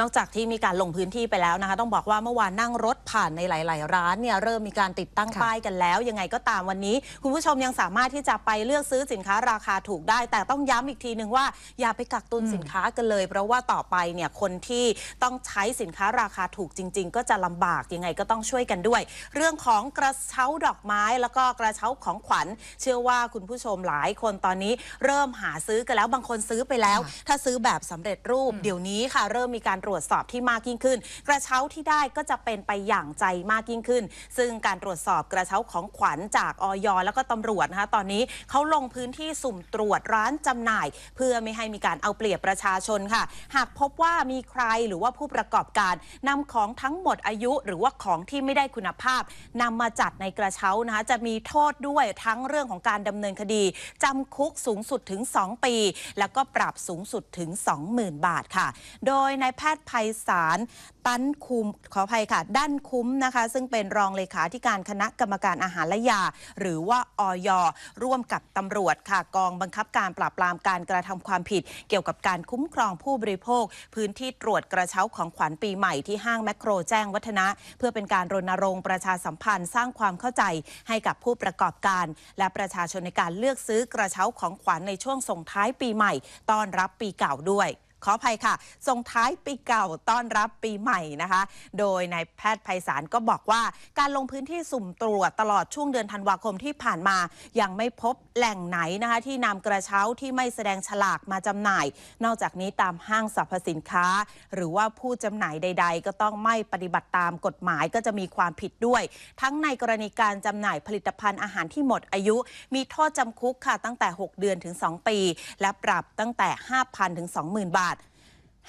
นอกจากที่มีการลงพื้นที่ไปแล้วนะคะ ต้องบอกว่าเมื่อวานนั่งรถผ่านในหลาย ๆ ร้านเนี่ยเริ่มมีการติดตั้งค่ะป้ายกันแล้ว ยังไงก็ตามวันนี้ คุณผู้ชมยังสามารถที่จะไปเลือกซื้อสินค้าราคาถูกได้ แต่ต้องย้ำอีกทีหนึ่งว่าอย่าไปกักตุนสินค้ากันเลย เพราะว่าต่อไปเนี่ยคนที่ต้องใช้สินค้าราคาถูกจริง ๆ ก็จะลำบากยังไงก็ต้องช่วยกันด้วย เรื่องของกระเช้าดอกไม้แล้วก็กระเช้าของขวัญ เชื่อว่าคุณผู้ชมหลายคนตอนนี้เริ่มหาซื้อกันแล้วบางคนซื้อไปแล้วค่ะถ้าซื้อแบบสำเร็จรูปเดี๋ยวนี้ค่ะ เริ่มมีการตรวจสอบที่มากยิ่งขึ้น กระเช้าที่ได้ก็จะเป็นไปอย่างใจมากยิ่งขึ้น ซึ่งการตรวจสอบกระเช้าของขวัญจากออยแล้วก็ตำรวจนะคะตอนนี้เขาลงพื้นที่สุ่มตรวจร้านจำหน่าย เพื่อไม่ให้มีการเอาเปรียบประชาชนค่ะ หากพบว่ามีใครหรือว่าผู้ประกอบการนำของทั้งหมดอายุ หรือว่าของที่ไม่ได้คุณภาพนำมาจัดในกระเช้านะคะจะมีโทษด้วยทั้งเรื่องของการดำเนินคดีจำคุกสูงสุดถึง 2 ปี แล้วก็ปรับสูงสุดถึง 20,000 บาทค่ะ โดยนายแพทย์ภัยสารตั้นคุมขออภัยค่ะ ด้านคุ้มนะคะ ซึ่งเป็นรองเลขาธิการคณะกรรมการอาหารและยา หรือว่าออยร่วมกับตำรวจค่ะ กองบังคับการปราบปรามการกระทำความผิด เกี่ยวกับการคุ้มครองผู้บริโภค พื้นที่ตรวจกระเช้าของขวัญปีใหม่ที่ห้างแมคโครแจ้งวัฒนะ เพื่อเป็นการรณรงค์ประชาสัมพันธ์สร้างความเข้าใจให้กับผู้ประกอบการ และประชาชนในการเลือกซื้อกระเช้าของขวัญในช่วงส่งท้ายปีใหม่ต้อนรับปีเก่าด้วย ขออภัยค่ะ ส่งท้ายปีเก่าต้อนรับปีใหม่นะคะ โดยนายแพทย์ไพศาลก็บอกว่า การลงพื้นที่สุ่มตรวจตลอดช่วงเดือนธันวาคมที่ผ่านมา ยังไม่พบแหล่งไหนนะคะ ที่นำกระเช้าที่ไม่แสดงฉลากมาจำหน่าย นอกจากนี้ตามห้างสรรพสินค้า หรือว่าผู้จำหน่ายใด ๆ ก็ต้องไม่ปฏิบัติตามกฎหมายก็จะมีความผิดด้วย ทั้งในกรณีการจำหน่ายผลิตภัณฑ์อาหารที่หมดอายุ มีโทษจำคุกค่ะตั้งแต่ 6 เดือนถึง 2 ปี และปรับตั้งแต่ 5,000ถึง20,000 บาท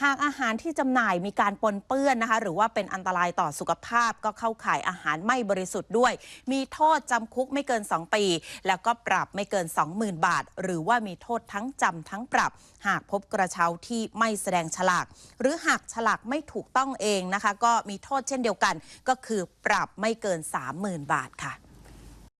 หากอาหารที่จำหน่ายมีการปนเปื้อนนะคะ หรือว่าเป็นอันตรายต่อสุขภาพ ก็เข้าข่ายอาหารไม่บริสุทธิ์ด้วย มีโทษจำคุกไม่เกิน 2 ปี แล้วก็ปรับไม่เกิน 20,000 บาท หรือว่ามีโทษทั้งจำทั้งปรับ หากพบกระเช้าที่ไม่แสดงฉลาก หรือหากฉลากไม่ถูกต้องเองนะคะ ก็มีโทษเช่นเดียวกัน ก็คือปรับไม่เกิน 30,000 บาทค่ะ